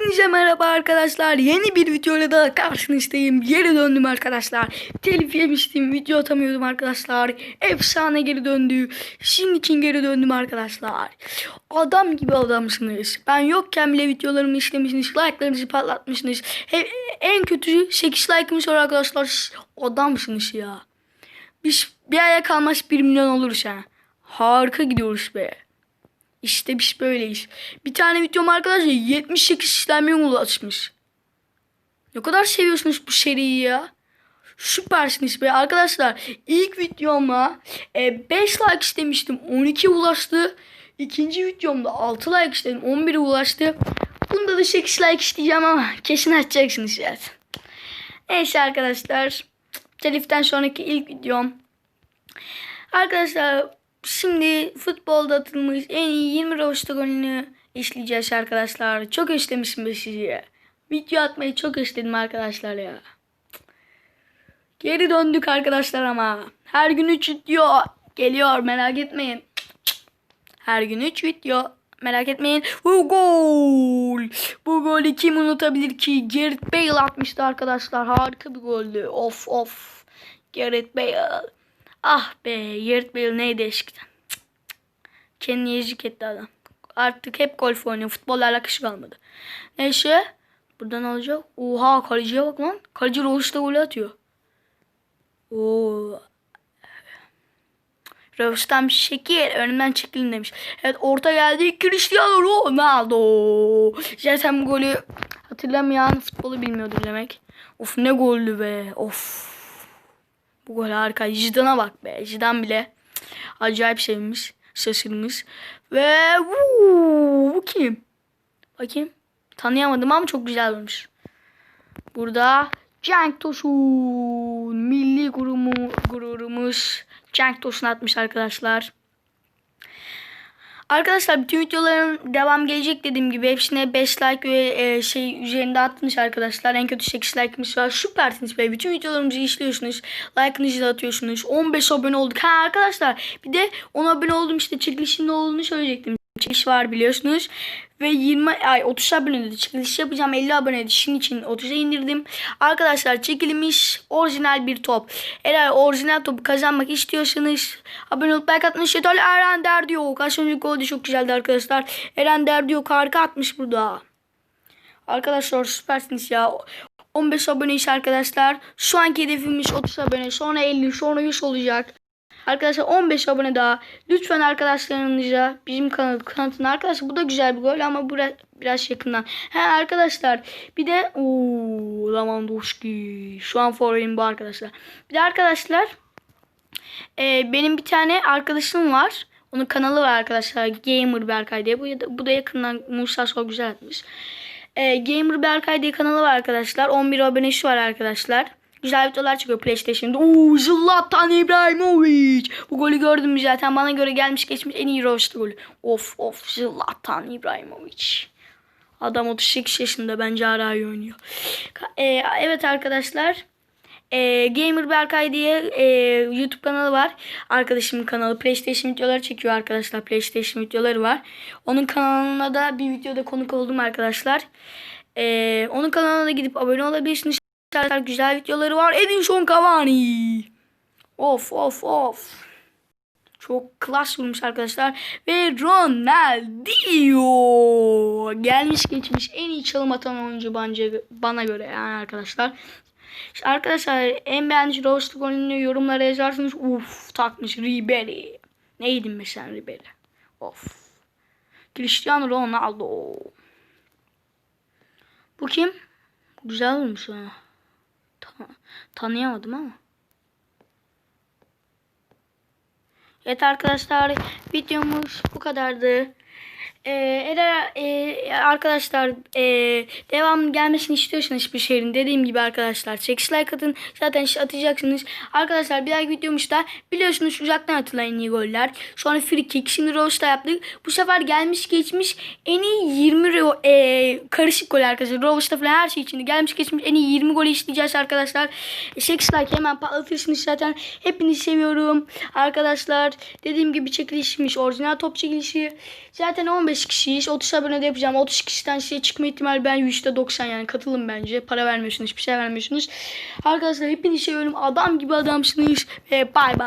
Hepinize merhaba arkadaşlar. Yeni bir videoyla da karşınızdayım. Geri döndüm arkadaşlar. Telif yemiştim. Video atamıyordum arkadaşlar. Efsane geri döndü. Şimdi için geri döndüm arkadaşlar. Adam gibi adamsınız. Ben yokken bile videolarımı işlemişsiniz. Like'larınızı patlatmışsınız. En kötü 8 like'ımız var arkadaşlar. Şş, Adamsınız ya. Biz bir aya kalmaz 1 milyon oluruz ha. Harika gidiyoruz be. İşte biz böyleyiz. Bir tane videom arkadaşlar 78 işlenmeye ulaşmış. Ne kadar seviyorsunuz bu seriyi ya. Süpersiniz be arkadaşlar. İlk videoma e, 5 like istemiştim. 12 ulaştı. İkinci videomda 6 like istedim. 11'e ulaştı. Bunda da 8 like isteyeceğim ama kesin açacaksınız zaten. Neyse arkadaşlar. Teliften sonraki ilk videom. Arkadaşlar şimdi futbolda atılmış en iyi 20 roşta golünü işleyeceğiz arkadaşlar. Çok istemişim be sizi. Video atmayı çok istedim arkadaşlar ya. Geri döndük arkadaşlar ama. Her gün 3 video geliyor merak etmeyin. Her gün 3 video. Merak etmeyin. Bu gol. Bu golü kim unutabilir ki? Gareth Bale atmıştı arkadaşlar. Harika bir goldü. Of of. Gareth Bale. Ah be Gareth Bale neydi cık. Kendini ezik etti adam. Artık hep golf oynuyor. Futbolla alakası kalmadı. Neyse. Buradan alacak. Oha kaleciye bak lan. Kaleci Roş'ta golü atıyor. Oo. Bir şekil önümden çekilin demiş. Evet orta geldi Cristiano Ronaldo. Zaten bu golü hatırlamayan futbolu bilmiyordur demek. Of ne goldü be. Of. Bu gol harika. Zidane'a bak be. Zidane bile acayip sevmiş. Şaşırmış. Ve vuu, bu kim? Bakayım. Tanıyamadım ama çok güzel olmuş. Burada Cenk Tosun. Milli gurumu, gururumuz. Cenk Tosun atmış arkadaşlar. Arkadaşlar bütün videoların devam gelecek dediğim gibi hepsine 5 like ve e, şey üzerinde atmış arkadaşlar. En kötü 8 like'ımız var. Süpersiniz be. Bütün videolarımızı işliyorsunuz. Like'ınızı da atıyorsunuz. 15 abone olduk. Ha arkadaşlar bir de 10 abone oldum işte çekilişin ne olduğunu söyleyecektim. Çekiliş var biliyorsunuz. Ve 20 ay 30 abone dedi. Çekiliş yapacağım 50 abone Şin için 30'a indirdim. Arkadaşlar çekilmiş orijinal bir top. Eğer orijinal topu kazanmak istiyorsanız abone olup like atmış yeterli. Eren Derdiyor. Kaç önceki gol çok güzeldi arkadaşlar. Eren Derdiyor harika atmış burada. Arkadaşlar süpersiniz ya. 15 abone iş arkadaşlar. Şu anki hedefimiz 30 abone. Sonra 50 sonra 100 olacak. Arkadaşlar 15 abone daha. Lütfen arkadaşlarınızla bizim kanal kanıtın arkadaşlar bu da güzel bir gol ama biraz, biraz yakından. He arkadaşlar bir de ooo Lewandowski. Şu an forvetim bu arkadaşlar. Bir de arkadaşlar e, benim bir tane arkadaşım var. Onun kanalı var arkadaşlar. Gamer Berkay diye. Bu, bu da yakından Musa çok güzel atmış. E, Gamer Berkay diye kanalı var arkadaşlar. 11 abonesi var arkadaşlar. Güzel videolar çıkıyor PlayStation'da. Oo Zlatan İbrahimovic. Bu golü gördüm zaten. Bana göre gelmiş geçmiş en iyi roştu golü. Of of Zlatan İbrahimovic. Adam 38 yaşında bence hala iyi oynuyor. Ka- e, evet arkadaşlar. E, Gamer Berkay diye e, YouTube kanalı var. Arkadaşımın kanalı PlayStation videoları çekiyor arkadaşlar. PlayStation videoları var. Onun kanalına da bir videoda konuk oldum arkadaşlar. E, onun kanalına da gidip abone olabilirsiniz. Arkadaşlar güzel videoları var. Edinson Cavani. Of of of. Çok klas vurmuş arkadaşlar. Ve Ronaldinho. Gelmiş geçmiş en iyi çalım atan oyuncu bence bana göre yani arkadaşlar. İşte arkadaşlar en beğendiğiniz roast golünü yorumlara yazarsınız. Uf takmış Ribery. Neydin be sen Ribery? Of. Cristiano Ronaldo. Bu kim? Güzel olmuş ha. Ta- tanıyamadım ama. Evet arkadaşlar videomuz bu kadardı. Ee, eğer e, arkadaşlar e, devam gelmesini istiyorsanız bir şeyin dediğim gibi arkadaşlar 8 like atın zaten atacaksınız. Arkadaşlar bir dahaki videomuzda biliyorsunuz uzaktan atılan en iyi goller. Sonra free kick şimdi roast yaptık. Bu sefer gelmiş geçmiş en iyi 20 ro- e, karışık gol arkadaşlar. Roast'ta falan her şey içinde gelmiş geçmiş en iyi 20 golü işleyeceğiz arkadaşlar. 8 like hemen patlatırsınız zaten. Hepinizi seviyorum arkadaşlar. Dediğim gibi çekilişmiş orijinal top çekilişi. Zaten 15 15 kişiyiz. 30 abone de yapacağım. 30 kişiden size çıkma ihtimali ben %90 yani katılın bence. Para vermiyorsunuz hiçbir şey vermiyorsunuz. Arkadaşlar hepinizi seviyorum. Adam gibi adamsınız. Ve bay bay.